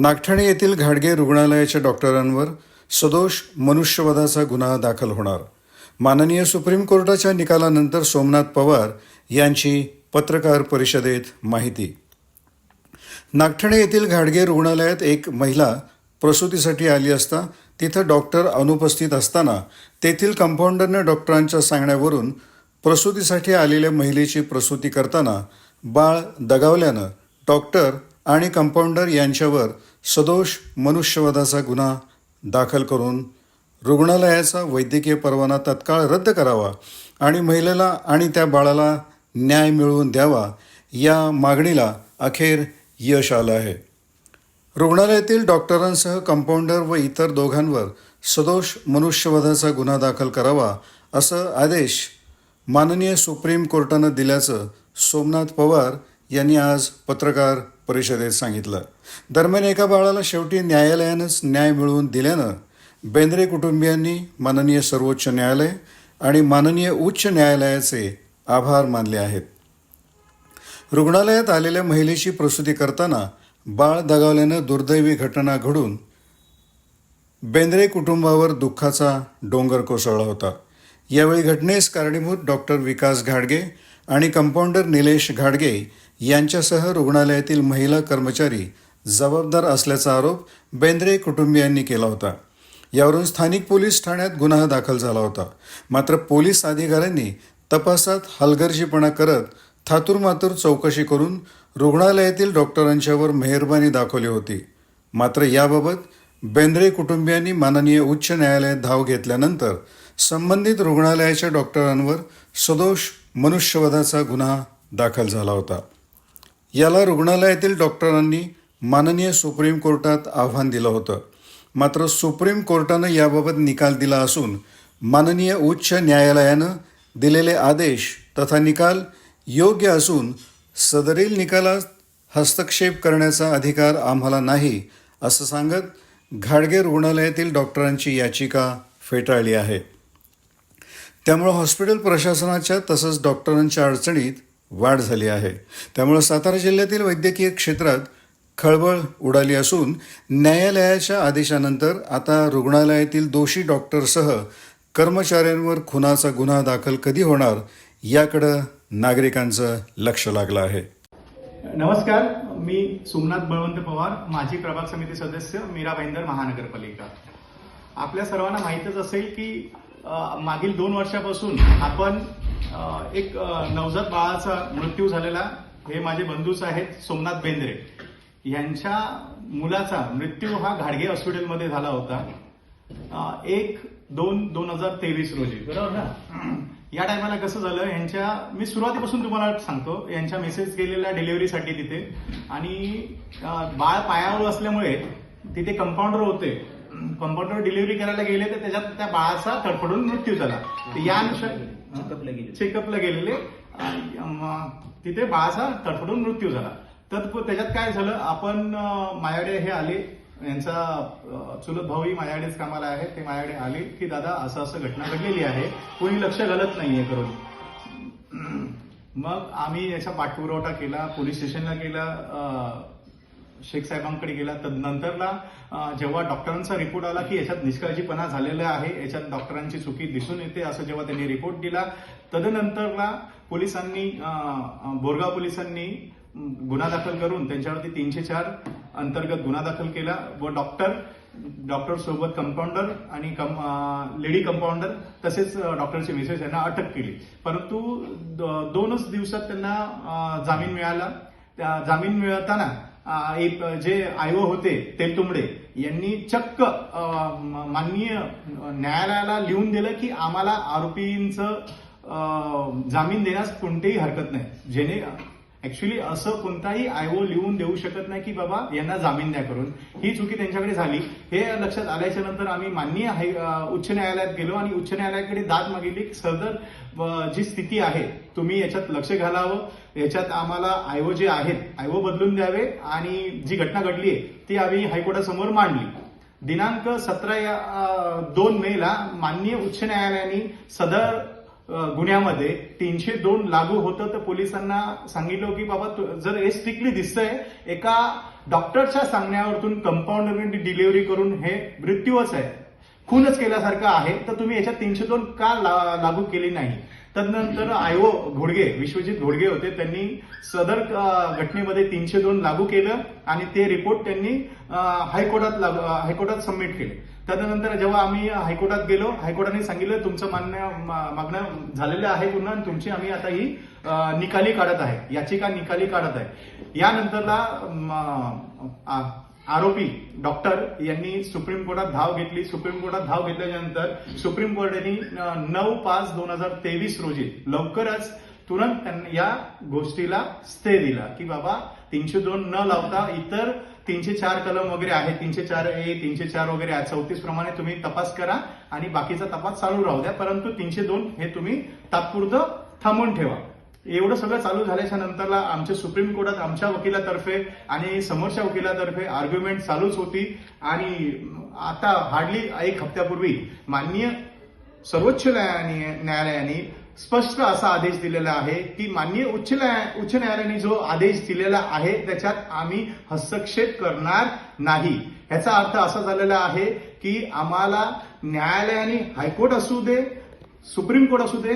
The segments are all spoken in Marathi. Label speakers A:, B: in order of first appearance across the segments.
A: नागठाणे येथील घाडगे रुग्णालयाच्या डॉक्टरांवर सदोष मनुष्यवधाचा गुन्हा दाखल होणार. माननीय सुप्रीम कोर्टाच्या निकालानंतर सोमनाथ पवार यांची पत्रकार परिषदेत माहिती. नागठाणे येथील घाडगे रुग्णालयात एक महिला प्रसूतीसाठी आली असता तिथं डॉक्टर अनुपस्थित असताना तेथील कंपाऊंडरनं डॉक्टरांच्या सांगण्यावरून प्रसूतीसाठी आलेल्या महिलेची प्रसूती करताना बाळ दगावल्यानं डॉक्टर आणि कंपाऊंडर यांच्यावर सदोष मनुष्यवधाचा गुन्हा दाखल करून रुग्णालयाचा वैद्यकीय परवाना तत्काळ रद्द करावा आणि महिलेला आणि त्या बाळाला न्याय मिळवून द्यावा या मागणीला अखेर यश आलं आहे. रुग्णालयातील डॉक्टरांसह कंपाऊंडर व इतर दोघांवर सदोष मनुष्यवधाचा गुन्हा दाखल करावा असं आदेश माननीय सुप्रीम कोर्टानं दिल्याचं सोमनाथ पवार यांनी आज पत्रकार परिषदेत सांगितलं. दरम्यान एका बाळाला शेवटी न्यायालयानंच न्याय मिळवून दिल्यानं बेंद्रे कुटुंबियांनी माननीय सर्वोच्च न्यायालय आणि माननीय उच्च न्यायालयाचे आभार मानले आहेत. रुग्णालयात आलेल्या महिलेची प्रसूती करताना बाळ दगावल्यानं दुर्दैवी घटना घडून बेंद्रे कुटुंबावर दुःखाचा डोंगर कोसळला होता. यावेळी घटनेस कारणीभूत डॉक्टर विकास घाडगे आणि कंपाऊंडर निलेश घाडगे यांच्यासह रुग्णालयातील महिला कर्मचारी जबाबदार असल्याचा आरोप बेंद्रे कुटुंबियांनी केला होता. यावरून स्थानिक पोलीस ठाण्यात गुन्हा दाखल झाला होता. मात्र पोलीस अधिकाऱ्यांनी तपासात हलगर्जीपणा करत थातुरमातुर चौकशी करून रुग्णालयातील डॉक्टरांच्यावर मेहरबानी दाखवली होती. मात्र याबाबत बेंद्रे कुटुंबियांनी माननीय उच्च न्यायालयात धाव घेतल्यानंतर संबंधित रुग्णालयाच्या डॉक्टरांवर सदोष मनुष्यवधाचा गुन्हा दाखल झाला होता. याला रुग्णालयातील डॉक्टरांनी माननीय सुप्रीम कोर्टात आव्हान दिलं होतं. मात्र सुप्रीम कोर्टानं याबाबत निकाल दिला असून माननीय उच्च न्यायालयानं दिलेले आदेश तथा निकाल योग्य असून सदरील निकालात हस्तक्षेप करण्याचा अधिकार आम्हाला नाही असं सांगत घाडगे रुग्णालयातील डॉक्टरांची याचिका फेटाळली आहे. त्यामुळे हॉस्पिटल प्रशासनाच्या तसंच डॉक्टरांच्या अडचणीत वाढ झाली आहे. त्यामुळे सातारा जिल्ह्यातील वैद्यकीय क्षेत्रात खळबळ उडाली असून न्यायालयाच्या आदेशानंतर आता रुग्णालयातील दोषी डॉक्टरसह कर्मचाऱ्यांवर खुनाचा गुन्हा दाखल कधी होणार याकडं नागरिकांचं लक्ष लागलं आहे.
B: नमस्कार मी सोमनाथ बळवंत पवार माजी प्रभाग समिती सदस्य मीरा भाईंदर महानगरपालिका. आपल्या सर्वांना माहीतच असेल की मागील दोन वर्षापासून आपण एक नवजात बाळाचा मृत्यू झालेला हे माझे बंधूच आहेत सोमनाथ बेंद्रे यांच्या मुलाचा मृत्यू हा घाडगे हॉस्पिटलमध्ये झाला होता. एक दोन दोन हजार तेवीस रोजी. बरोबर ना? या टायमाला कसं झालं यांच्या मी सुरुवातीपासून तुम्हाला सांगतो यांच्या मेसेज केलेल्या डिलिव्हरीसाठी तिथे. आणि बाळ पायावर असल्यामुळे तिथे कंपाऊंडर होते. कंपाऊंडर डिलिव्हरी करायला गेले तर त्याच्यात त्या बाळाचा तडफडून मृत्यू झाला. या
C: चेकअपला गेले.
B: चेकअपला गेलेले तिथे बाळाचा तडफडून मृत्यू झाला. तर त्याच्यात काय झालं आपण अं, माझ्याकडे हे आले. यांचा चुलत भाऊही माझ्याकडेच कामाला आहे. ते माझ्याकडे आले की दादा असं असं घटना घडलेली आहे. कोणी लक्ष घालत नाहीये करून. मग आम्ही याचा पाठपुरवठा केला पोलीस स्टेशनला केला शेख साहेबांकडे गेला तदनंतरला जेव्हा डॉक्टरांचा रिपोर्ट आला की याच्यात निष्काळजीपणा झालेला आहे याच्यात डॉक्टरांची चुकी दिसून येते असं जेव्हा त्यांनी रिपोर्ट दिला तदनंतरला पोलिसांनी बोरगाव पोलिसांनी गुन्हा दाखल करून त्यांच्यावरती तीनशे चार अंतर्गत गुन्हा दाखल केला. व डॉक्टर डॉक्टर सोबत कंपाऊंडर आणि कम लेडी कंपाऊंडर तसेच डॉक्टरचे मिसेस यांना अटक केली. परंतु द- दोनच दिवसात त्यांना जामीन मिळाला. त्या जामीन मिळताना एक जे आयो होते तेलतुंबडे यांनी चक्क माननीय न्यायालयाला लिहून दिलं की आम्हाला आरोपींचं जामीन देण्यास कोणतीही हरकत नाही. जेणे ऍक्च्युली असं कोणताही आयओ लिहून देऊ शकत नाही की बाबा यांना जामीन द्या करून. ही चुकी त्यांच्याकडे झाली. हे लक्षात आल्याच्यानंतर आम्ही माननीय हाय- उच्च न्यायालयात गेलो आणि उच्च न्यायालयाकडे दाद मागितली की सदर जी स्थिती आहे तुम्ही याच्यात लक्ष घालावं. याच्यात आम्हाला आयओ जे आहेत आयओ बदलून द्यावे आणि जी घटना घडली आहे ती आम्ही हायकोर्टासमोर मांडली. दिनांक सतरा या दोन मेला माननीय उच्च न्यायालयाने सदर गुन्ह्यामध्ये तीनशे दोन लागू होतं तर पोलिसांना सांगितलं की बाबा जर हे स्ट्रिक्टली दिसतंय एका डॉक्टरच्या सांगण्यावरतून कंपाऊंडर डिलिव्हरी करून हे मृत्यूच आहे. खूनच केल्यासारखं आहे तर तुम्ही याच्यात तीनशे दोन का ला- लागू केली नाही? तदनंतर आयो घोडगे विश्वजित घोडगे होते त्यांनी सदर घटनेमध्ये तीनशे दोन लागू केलं आणि ते रिपोर्ट त्यांनी हायकोर्टात लागू- हायकोर्टात सबमिट केले. त्यानंतर जेव्हा आम्ही हायकोर्टात गेलो हायकोर्टाने सांगितलं तुमचं मान्य मा- मागणं झालेलं आहे पुन्हा आणि तुमची आम्ही आता ही निकाली काढत आहे. याचिका निकाली काढत आहे. यानंतरला आरोपी डॉक्टर यांनी सुप्रीम कोर्टात धाव घेतली. सुप्रीम कोर्टात धाव घेतल्यानंतर सुप्रीम कोर्टाने नऊ पाच दोन हजार तेवीस रोजी लवकरच तुरंत या गोष्टीला स्टे दिला. की बाबा तीनशे दोन न लावता इतर तीनशे चार कलम वगैरे आहे तीनशे चार ए तीनशे चार वगैरे आहे. चौतीस प्रमाणे तुम्ही तपास करा आणि बाकीचा तपास चालू राहू द्या. परंतु तीनशे दोन हे तुम्ही तात्पुरतं थांबून ठेवा. एवढं सगळं चालू झाल्याच्या नंतरला आमच्या सुप्रीम कोर्टात आमच्या वकिलातर्फे आणि समोरच्या वकिलातर्फे आर्ग्युमेंट चालूच होती. आणि आता हार्डली एक हप्त्यापूर्वी माननीय सर्वोच्च न्यायालयाने न्यायालयाने स्पष्ट असा आदेश दिलेला आहे की माननीय उच्च न्याय उच्च न्यायालयाने जो आदेश दिलेला आहे त्याच्यात आम्ही हस्तक्षेप करणार नाही. याचा अर्थ असा झालेला आहे की आम्हाला न्यायालयाने हायकोर्ट असू दे सुप्रीम कोर्ट असू दे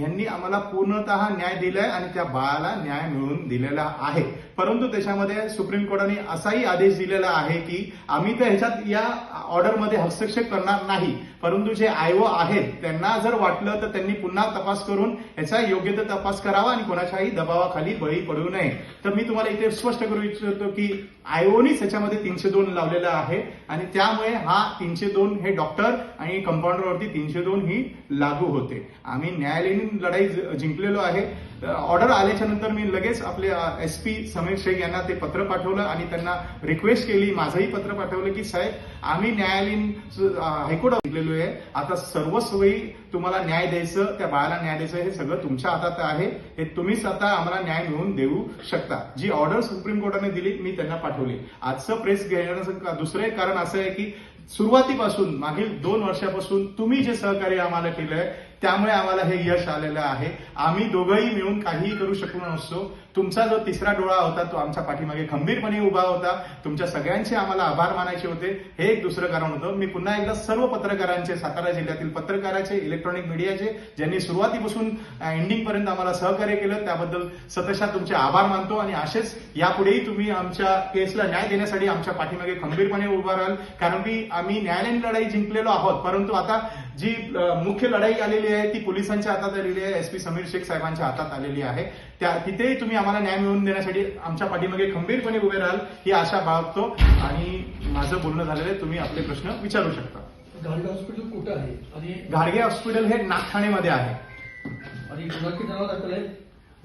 B: यांनी आम्हाला पूर्णतः न्याय दिलाय आणि त्या बाळाला न्याय मिळवून दिलेला आहे. परंतु त्याच्यामध्ये सुप्रीम कोर्टाने असाही आदेश दिलेला आहे की आम्ही तर ह्याच्यात या ऑर्डरमध्ये हस्तक्षेप करणार नाही. परंतु जे आयओ आहेत त्यांना जर वाटलं तर त्यांनी पुन्हा तपास करून याचा योग्य तर तपास करावा आणि कोणाच्याही दबावाखाली बळी पडू नये. तर मी तुम्हाला इथे स्पष्ट करू इच्छितो की आयओनीच ह्याच्यामध्ये तीनशे दोन लावलेलं आहे आणि त्यामुळे हा तीनशे दोन हे डॉक्टर आणि कंपाऊंडरवरती तीनशे दोन ही लागू होते. आम्ही न्यायालयीन लढाई जिंकलेलो आहे. ऑर्डर आल्याच्यानंतर मी लगेच आपले एस पी समीर शेख यांना ते पत्र पाठवलं आणि त्यांना रिक्वेस्ट केली माझंही पत्र पाठवलं की साहेब आम्ही न्यायालयीन हायकोर्ट जिंकलेलो आहे. आता सर्व सोयी तुम्हाला न्याय द्यायचं त्या बाळाला न्याय द्यायचं हे सगळं तुमच्या हातात आहे. हे तुम्हीच आता आम्हाला न्याय मिळवून देऊ शकता. जी ऑर्डर सुप्रीम कोर्टाने दिली मी त्यांना पाठवली. आजचं प्रेस घेण्याचं दुसरं एक कारण असं आहे की सुरुवातीपासून मागील दोन वर्षापासून तुम्ही जे सहकार्य आम्हाला केलंय त्यामुळे आम्हाला हे यश आलेलं आहे. आम्ही दोघंही मिळून काहीही करू शकलो नसतो. तुमचा जो तिसरा डोळा होता तो आमच्या पाठीमागे खंबीरपणे उभा होता. तुमच्या सगळ्यांचे आम्हाला आभार मानायचे होते. हे एक दुसरं कारण होतं. मी पुन्हा एकदा सर्व पत्रकारांचे सातारा जिल्ह्यातील पत्रकाराचे इलेक्ट्रॉनिक मीडियाचे ज्यांनी सुरुवातीपासून एंडिंग पर्यंत आम्हाला सहकार्य केलं त्याबद्दल सतशा तुमचे आभार मानतो आणि असेच यापुढेही तुम्ही आमच्या केसला न्याय देण्यासाठी आमच्या पाठीमागे खंबीरपणे उभा राहाल. कारण की आम्ही न्यायालयीन लढाई जिंकलेलो आहोत. परंतु आता जी मुख्य लढाई आलेली आहे ती पोलिसांच्या हातात आलेली आहे एस पी समीर शेख साहेबांच्या हातात आलेली आहे. त्या तिथेही तुम्ही आम्हाला न्याय मिळवून देण्यासाठी आमच्या पाठीमागे खंबीरपणे उभे राहाल ही आशा बाळगतो. आणि माझं बोलणं झालेलं आहे तुम्ही आपले प्रश्न विचारू शकता.
C: गाडगे हॉस्पिटल कुठं आहे? आणि
B: घाडगे हॉस्पिटल हे नागठाणेमध्ये आहे.
C: आणि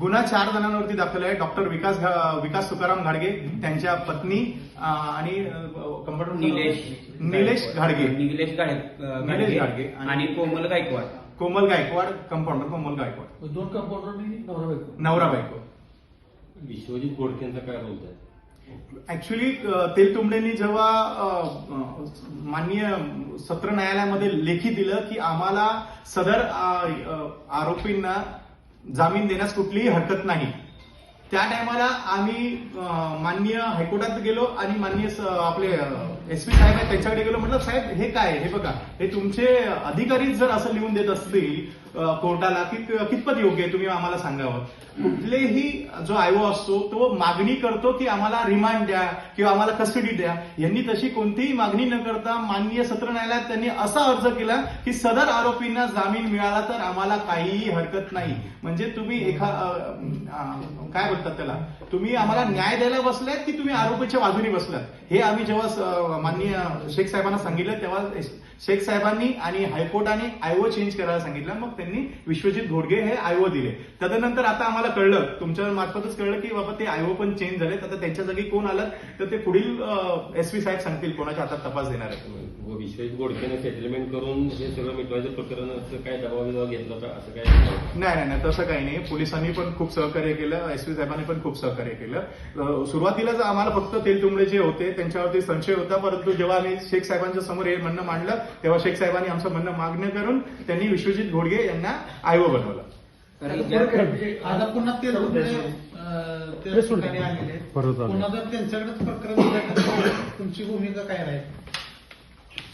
C: गुन्हा
B: चार जणांवरती दाखल आहे. डॉक्टर विकास विकास तुकाराम घाडगे त्यांच्या पत्नी आणि कंपाऊंडर
D: निलेश
B: निलेश घाडगे.
D: निलेश
B: निलेश गाडगे आणि-
D: कोमल गायकवाड.
B: कोमल गायकवाड कंपाऊंडर कोमल गायकवाड.
C: दोन कंपाऊंडर नवरा बायको.
B: नवरा बायको.
E: विश्वजित गोडकेंचा काय आहे
B: ऍक्च्युली तेलतुंबडेंनी जेव्हा माननीय सत्र न्यायालयामध्ये लेखी दिलं की आम्हाला सदर आरोपींना जामीन देण्यास कुठलीही हरकत नाही. त्या टायमाला आम्ही माननीय हायकोर्टात गेलो आणि माननीय स- आपले एस पी साहेब आहेत त्यांच्याकडे गेलो म्हटलं साहेब हे काय हे बघा हे तुमचे अधिकारीच जर असं लिहून देत असतील कोर्टाला की कितपत योग्य आहे? तुम्ही आम्हाला सांगावं. कुठलेही जो आयओ असतो तो मागणी करतो की आम्हाला रिमांड द्या किंवा आम्हाला कस्टडी द्या. यांनी तशी कोणतीही मागणी न करता माननीय सत्र न्यायालयात त्यांनी असा अर्ज केला की सदर आरोपींना जामीन मिळाला तर आम्हाला काहीही हरकत नाही. म्हणजे तुम्ही एखा काय बोलतात त्याला? तुम्ही आम्हाला न्याय द्यायला बसलात की तुम्ही आरोपीच्या बाजूने बसलात? हे आम्ही जेव्हा माननीय शेख साहेबांना सांगितलं तेव्हा शेख साहेबांनी आणि हायकोर्टाने आयओ चेंज करायला सांगितलं. मग त्यांनी विश्वजित घोडगे हे आयओ दिले. तदनंतर आता आम्हाला कळलं तुमच्या मार्फतच कळलं की बाबा ते आयओ पण चेंज झालेत. आता त्यांच्या जागी कोण आलं? तर ते पुढील एस पी साहेब सांगतील कोणाच्या हातात तपास देणार आहेत.
E: व विश्वजित गोडकेने सेटलमेंट करून हे सगळं मिटवायचं प्रकरण असं काय दबाव बिबाव घेतला होता? असं काय?
B: नाही नाही नाही तसं काही नाही. पोलिसांनी पण खूप सहकार्य केलं. एस पी साहेबांनी पण खूप सहकार्य केलं. सुरुवातीलाच आम्हाला फक्त तेलतुंबडे जे होते त्यांच्यावरती संशय होता. परंतु जेव्हा आम्ही शेख साहेबांच्या समोर हे म्हणणं मांडलं तेव्हा शेख साहेबांनी आमचं म्हणणं मागणं करून त्यांनी विश्वजित घोडगे यांना आयओ बनवलं.
C: आता? म्हणजे आता पुन्हा आलेले जर त्यांच्याकडेच प्रकरण तुमची भूमिका काय राहील?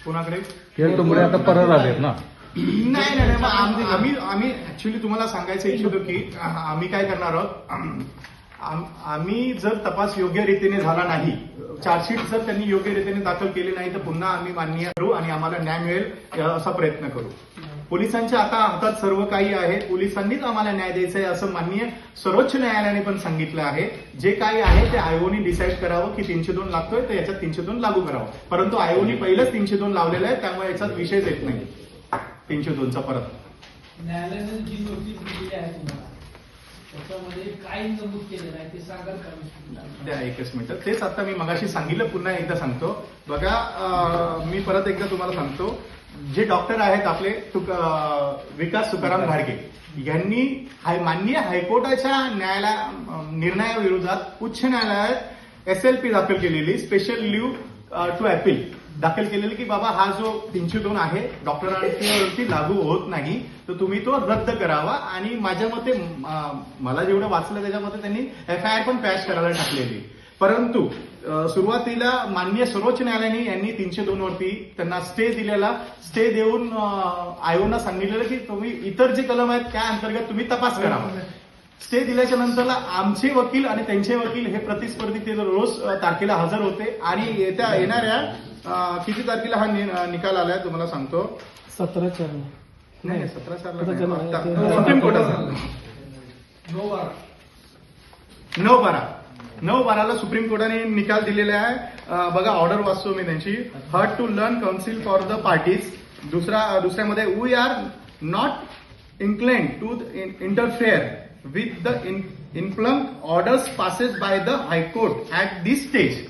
B: कोणाकडे?
D: आता परत ना.
B: नाही नाही आम्ही आम्ही ऍक्च्युली तुम्हाला सांगायचं इच्छितो की आम्ही काय करणार आहोत? आम- आम्ही जर तपास योग्य रीतीने झाला नाही चार्जशीट जर त्यांनी योग्य रीतीने दाखल केली नाही तर पुन्हा आम्ही मान्य करू आणि आम्हाला न्याय मिळेल असा प्रयत्न करू. पोलिसांच्या आता हातात सर्व काही आहे. पोलिसांनीच आम्हाला न्याय द्यायचा आहे असं माननीय सर्वोच्च न्यायालयाने पण सांगितलं आहे. जे काही आहे ते आयोनी डिसाईड करावं की तीनशे दोन लागतोय तर याच्यात तीनशे दोन लागू करावं. परंतु आयोनी पहिलंच तीनशे दोन लावलेलं आहे त्यामुळे याच्यात विषयच येत नाही. तीनशे दोनचा परत.
F: न्यायालयाने जी नोटीस दिलेली आहे तुम्हाला त्याच्यामध्ये काय नमूद केलेलं आहे ते सांगाल का
B: द्या एकच मिनिट. तेच आता मी मगाशी सांगितलं पुन्हा एकदा सांगतो. बघा अं, मी परत एकदा तुम्हाला सांगतो. जे डॉक्टर आहेत आपले तुक- अं, विकास तुकाराम घाडगे यांनी हाय माननीय हायकोर्टाच्या न्यायालया अं, निर्णयाविरोधात उच्च न्यायालयात एस एल पी दाखल केलेली स्पेशल लिव्ह टू अपील दाखल केलेलं की बाबा हा जो तीनशे दोन आहे डॉक्टरांवरती लागू होत नाही तर तुम्ही तो रद्द करावा. आणि माझ्या मते मला जेवढं वाचलं त्याच्यामध्ये त्यांनी एफ आय आर पण पॅश करायला टाकलेली. परंतु सुरुवातीला मान्य सर्वोच्च न्यायालयाने यांनी तीनशे दोन वरती त्यांना स्टे दिलेला स्टे देऊन आयोगांना सांगितलेलं की तुम्ही इतर जे कलम आहेत त्या अंतर्गत तुम्ही तपास करावा स्टे दिल्याच्या नंतरला आमचे वकील आणि त्यांचे वकील हे प्रतिस्पर्धी ते रोज तारखेला हजर होते. आणि येत्या येणाऱ्या अ, किती तारखेला हा नि- निकाल आलाय तुम्हाला सांगतो?
F: सतरा चार.
B: नाही नाही, सतरा चारला नाही, आता सुप्रीम कोर्टाचा नऊ बारा. नऊ बाराला सुप्रीम कोर्टाने निकाल दिलेला आहे. अं, बघा ऑर्डर वाचतो मी त्यांची. Heard to learn counsel for the parties. दुसरा दुसऱ्यामध्ये we are not inclined to interfere with the impugned orders passes by the high court at this stage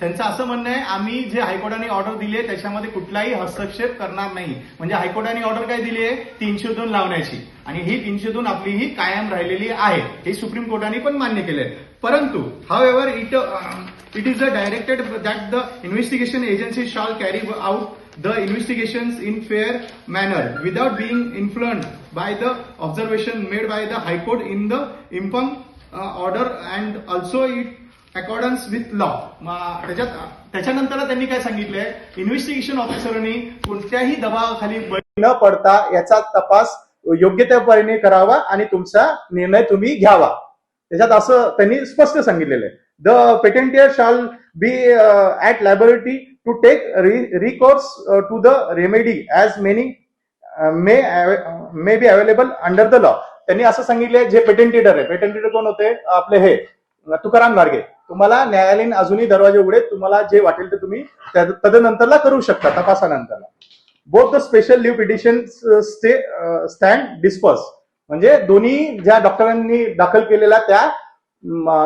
B: त्यांचं असं म्हणणं आहे आम्ही जे हायकोर्टाने ऑर्डर दिली आहे त्याच्यामध्ये कुठलाही हस्तक्षेप करणार नाही. म्हणजे हायकोर्टाने ऑर्डर काय दिली आहे? तीनशे दोन लावण्याची. आणि ही तीनशे दोन आपली ही कायम राहिलेली आहे. हे सुप्रीम कोर्टाने पण मान्य केले परंतु however it it is a directed that the investigation agency shall carry out the investigation in fair manner without being influenced by the observation made by the high court in the impugned order and also it accordance with law त्याच्यात त्याच्यानंतर त्यांनी काय सांगितलंय? इन्व्हेस्टिगेशन ऑफिसरनी कोणत्याही दबावाखाली न पडता याचा तपास योग्य त्या परीने करावा आणि तुमचा निर्णय तुम्ही घ्यावा. त्याच्यात असं त्यांनी स्पष्ट सांगितलेलं आहे. The patentee shall be at liberty to take recourse to the remedy as many may may be available under the law त्यांनी असं सांगितलंय जे पेटेंटेटर आहे. पेटेंटेटर कोण होते? आपले हे तुकाराम गाडगे तुम्हाला न्यायालयीन अजूनही दरवाजे उघडे तुम्हाला जे वाटेल ते तुम्ही तदनंतरला करू शकता तपासानंतरला. Both the special leave petition stay stand disposed म्हणजे दोन्ही ज्या डॉक्टरांनी दाखल केलेल्या त्या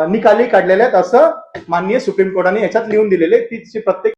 B: निकाली काढलेल्या आहेत असं माननीय सुप्रीम कोर्टाने याच्यात लिहून दिलेले ती प्रत्येक